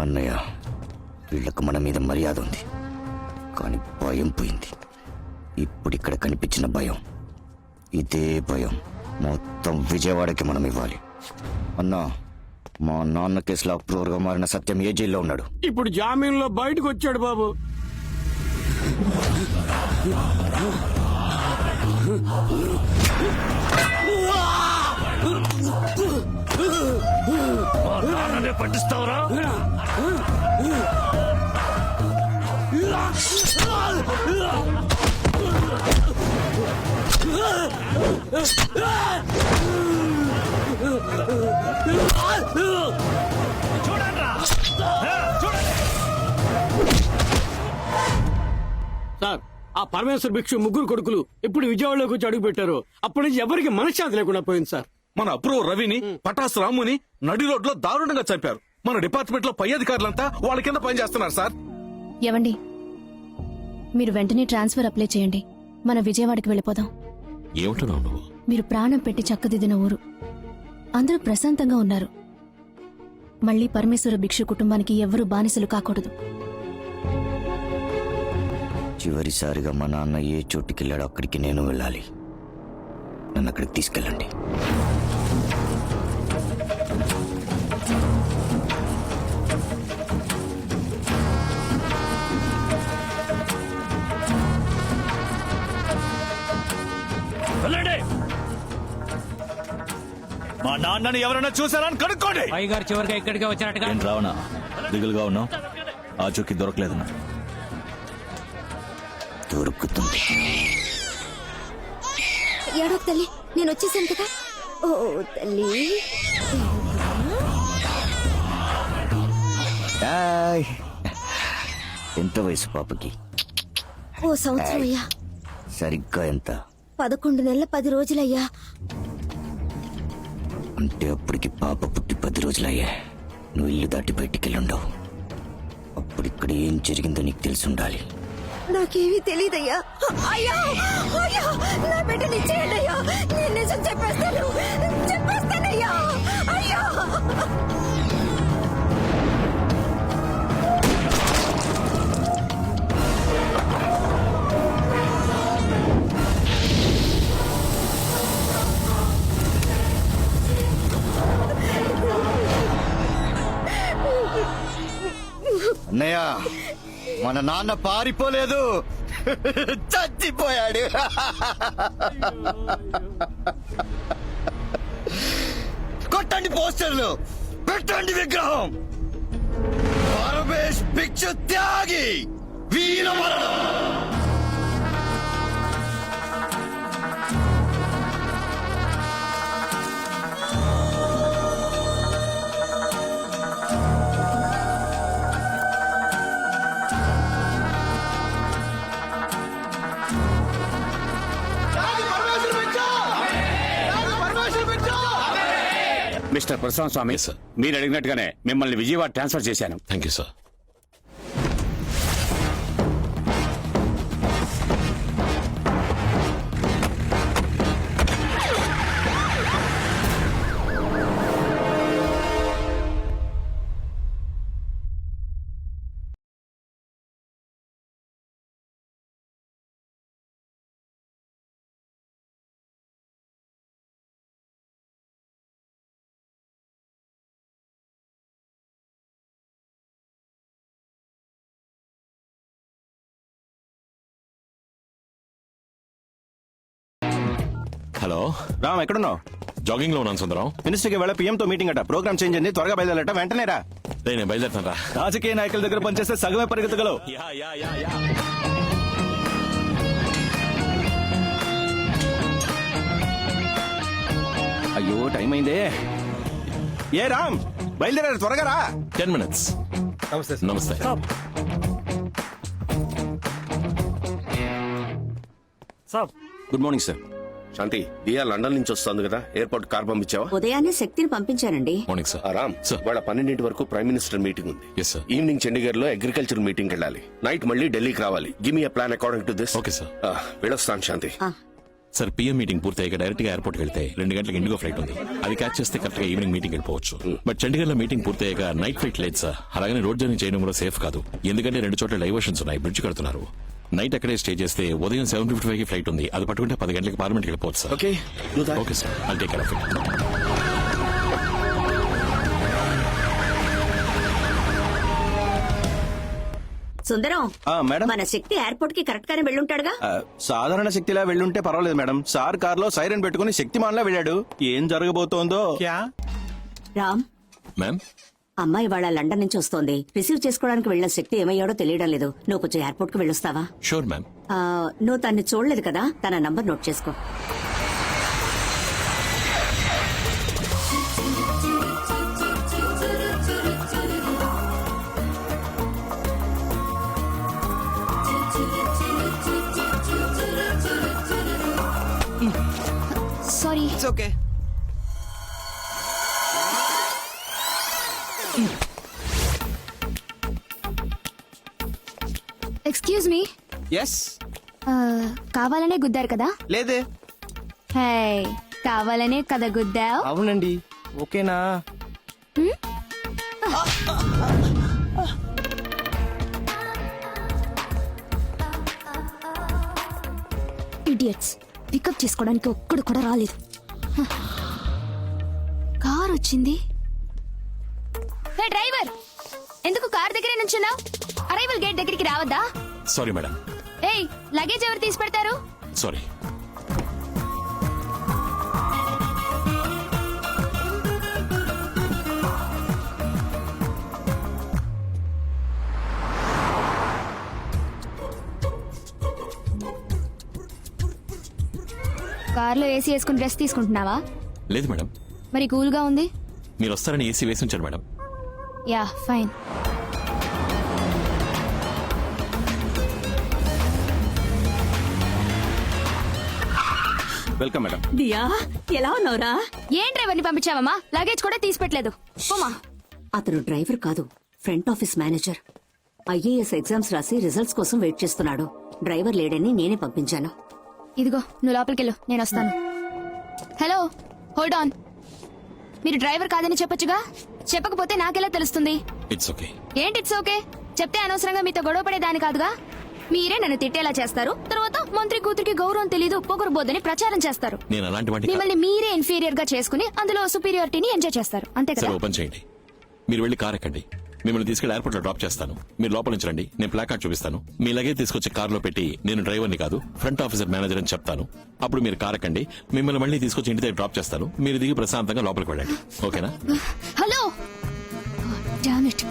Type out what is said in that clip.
అన్నయ్య వీళ్ళకు మన మీద మర్యాద ఉంది. కానీ భయం పోయింది. ఇప్పుడు ఇక్కడ కనిపించిన భయం. ఇదే భయం. మొత్తం విజయవాడకి మనం ఇవ్వాలి. అన్నా మా నాన్న కేసులో అప్రూవర్గా మారిన సత్యం ఏ జైల్లో ఉన్నాడు? ఇప్పుడు జామీన్లో బయటకు వచ్చాడు బాబు. పట్టిస్తావరా? సార్ ఆ పరమేశ్వర భిక్షు ముగ్గురు కొడుకులు ఇప్పుడు విజయవాడలోకి వచ్చి అడుగు పెట్టారు అప్పటి నుంచి ఎవరికి మనశ్శాంతి లేకుండా పోయింది సార్. మన అప్రూవ్ రవిని పటాస్ రాముని నడి రోడ్లో దారుణంగా చంపారు. మన డిపార్ట్మెంట్లో పై అధికారులంతా వాళ్ళ కింద పనిచేస్తున్నారు సార్. ఎవండి మీరు వెంటనే ట్రాన్స్ఫర్ అప్లై చేయండి. మన విజయవాడకి వెళ్ళిపోదాం. ఏమంటున్నావు నువ్వు? మీరు ప్రాణం పెట్టి చక్కదిద్దిన ఊరు. అందరూ ప్రశాంతంగా ఉన్నారు. మళ్ళీ పరమేశ్వర భిక్షు కుటుంబానికి ఎవ్వరూ బానిసలు కాకూడదు. చివరిసారిగా మా నాన్న ఏ చోటుకి వెళ్ళాడో అక్కడికి నేను వెళ్ళాలి. నన్ను అక్కడికి తీసుకెళ్ళండి. మా నాన్నని ఎవరైనా చూసారని కనుక్కోండి. పైగారు చివరిగా ఇక్కడికే వచ్చినట్టుగా. ఏం రావణా? దిగులుగా ఉన్నావు? ఆ చుక్కి దొరకలేదన్నా. దొరుకుతుంది. ఏడో తల్లి నేను వచ్చేసాను కదా. ఓ తల్లి. హాయ్. ఎంత వయసు పాపకి? ఓ సంవత్సరం అయ్యా. సరిగ్గా ఎంత? పదకొండు నెలల పది రోజులయ్యా. అంటే అప్పటికి పాప పుట్టి పది రోజులయ్యా. నువ్వు ఇల్లు దాటి బయటికి వెళ్ళుండవు అప్పుడు ఇక్కడ ఏం జరిగిందో నీకు తెలిసి ఉండాలి. నాకేమీ తెలియదయ్యా అయ్యా అయ్యా నా బిడ్డని ఇచ్చేయండి అయ్యా. నేను నిజం చెప్పేస్తాను. అన్నయ్య మన నాన్న పారిపోలేదు. చచ్చిపోయాడు. కొట్టండి పోస్టర్లు పెట్టండి విగ్రహం. Paramesh picture Tyagi Veera mister Prashanth Swamy. మీరు అడిగినట్టుగానే మిమ్మల్ని విజయవాడ ట్రాన్స్ఫర్ చేశాను thank you sir hello. Ram ఎక్కడున్నావు? జాగింగ్లో ఉన్నాను సుందరం. మినిస్టర్కి వెళ్ళ పిఎంతో మీటింగ్ అట. ప్రోగ్రామ్ చేంజ్ అయింది. త్వరగా బయలుదేరట. వెంటనే రా. రేయ్, నేను బయలుదేరుతాను రా రాజకీయ నాయకుల దగ్గర పనిచేస్తే సగమే పరిగెత్తగలవు. Yeah yeah yeah yeah. అయ్యో టైం అయిందే. ఏ రామ్ బయలుదేరారు. త్వరగా రా. Ten minutes. నమస్తే good morning sir. Shanti Diya London నుంచి వస్తుంది కదా. ఎయిర్పోర్ట్ కార్ పంపించావా? ఉదయాన్నే శక్తిని పంపించానండి. మార్నింగ్ సార్ ఆ, రామ్ సార్ వాళ్ళ పన్నెండింటి వరకు ప్రైమ్ మినిస్టర్ మీటింగ్ ఉంది. ఎస్ సార్ ఈవినింగ్ చండీగఢ్లో అగ్రికల్చర్ మీటింగ్ వెళ్ళాలి. నైట్ మళ్ళీ ఢిల్లీకి రావాలి. Give me plan according to this okay sir వెళ్ళొస్తాను శాంతి. ఆ. సార్ పిఎం మీటింగ్ పూర్తయ్యాక డైరెక్ట్గా ఎయిర్పోర్ట్ వెళ్తే రెండు గంటలకు ఇండిగో ఫ్లైట్ ఉంది. అది క్యాచ్ చేస్తే కరెక్ట్గా ఈవినింగ్ మీటింగ్ వెళ్ళిపోవచ్చు. బట్ చండీగఢ్లో మీటింగ్ పూర్తయ్యాక నైట్ ఫ్లైట్ లేదు సార్ అలాగని రోడ్ జర్నీ చేయడం కూడా సేఫ్ కాదు. ఎందుకంటే రెండు చోట్ల డైవర్షన్స్ ఉన్నాయి బ్రిడ్జ్ కడుతున్నారు. నైట్ అక్కడే స్టే చేస్తే ఉదయం సెవెన్ ఫిఫ్టీ ఫైవ్ ఫ్లైట్ ఉంది. అది పట్టుకుంటే పది గంటలకు పార్లమెంట్ వెళ్ళిపోవచ్చు sir. Okay okay sir. I'll take care of it Sundaram ఆ, మేడం. మన శక్తి ఎయిర్పోర్ట్కి కరెక్ట్ గానే వెళ్ళుంటాడుగా? ఆ, సాధారణ శక్తిలా వెళ్ళుంటే పర్వాలేదు మేడం. సార్ కారులో సైరన్ పెట్టుకుని శక్తిమాన్లా వెళ్ళాడు. ఏం జరగబోతోందో? రామ్ మ్యామ్ అమ్మాయి వాళ్ళ లండన్ నుంచి వస్తోంది. రిసీవ్ చేసుకోవడానికి వెళ్ళిన శక్తి ఏమయ్యాడో తెలియడం లేదు. నువ్వు కొంచెం ఎయిర్పోర్ట్కి వెళ్ళొస్తావా? షూర్ మ్యామ్ ఆ, నువ్వు తన్ని చూడలేదు కదా? తన నంబర్ నోట్ చేసుకో. Sorry okay excuse me yes కావాలనే గుద్దారు కదా? లేదే. హే కావాలనే కదా గుద్దావు? అవునండి. ఓకేనా? ఇడియట్స్ పికప్ చేసుకోవడానికి ఒక్కడు కూడా రాలేదు. కార్ వచ్చింది డ్రైవర్ ఎందుకు కార్ దగ్గరే నుంచున్నావు? దగ్గరికి రావద్దా? సారీ మేడం ఏయ్ లగేజ్ ఎవరు తీసి పెడతారు సారీ కార్లో ఏసీ వేసుకుని డ్రెస్ తీసుకుంటున్నావా? లేదు మేడం మరి కూల్గా ఉంది? మీరు వస్తారని ఏసీ వేసి ఉంచారు madam yeah fine. Welcome madam. Diya ఎలా ఉన్నావురా? ఏం డ్రైవర్ని పంపించావమ్మా? లగేజ్ కూడా తీసి పెట్టలేదు పోమా. అతను డ్రైవర్ కాదు front office manager. IAS exams రాసి రిజల్ట్స్ కోసం వెయిట్ చేస్తున్నాడు. డ్రైవర్ లేడని నేనే పంపించాను. ఇదిగో నువ్వు లోపలికెళ్ళు నేను వస్తాను. హలో హోల్డ్ ఆన్ మీరు డ్రైవర్ కాదని చెప్పొచ్చుగా? చెప్పకపోతే నాకెలా తెలుస్తుంది? ఇట్స్ ఓకే ఏంటి ఇట్స్ ఓకే చెప్తే అనవసరంగా మీతో గొడవ పడేదాని కాదుగా? మీరే నన్ను తిట్టేలా చేస్తారు మంత్రి కూతురికి గౌరవం తెలీదు పొగరబోద్దని ప్రచారం చేస్తారు. నేను అలాంటి మిమ్మల్ని మీరే ఇన్ఫీరియర్గా చేసుకుని అందులో సుపీరియారిటీని ఎంజాయ్ చేస్తారు. అంతే సరే కదా ఓపెన్ చేయండి. మీరు వెళ్ళి కార్ ఎక్కండి. మిమ్మల్ని తీసుకెళ్ళి ఎయిర్పోర్ట్లో డ్రాప్ చేస్తాను. మీరు లోపల నుంచి రండి. నేను ప్లాక్ కార్డ్ చూపిస్తాను. మీ లగేజ్ తీసుకొచ్చి కార్లో పెట్టి నేను డ్రైవర్ని కాదు ఫ్రంట్ ఆఫీసర్ మేనేజర్ అని చెప్తాను. అప్పుడు మీరు కార్ ఎక్కండి. మిమ్మల్ని మళ్ళీ తీసుకొచ్చి ఇంటి దగ్గర డ్రాప్ చేస్తాను. మీరు దిగి ప్రశాంతంగా లోపలికి వెళ్ళండి. ఓకేనా? హలో! Damn it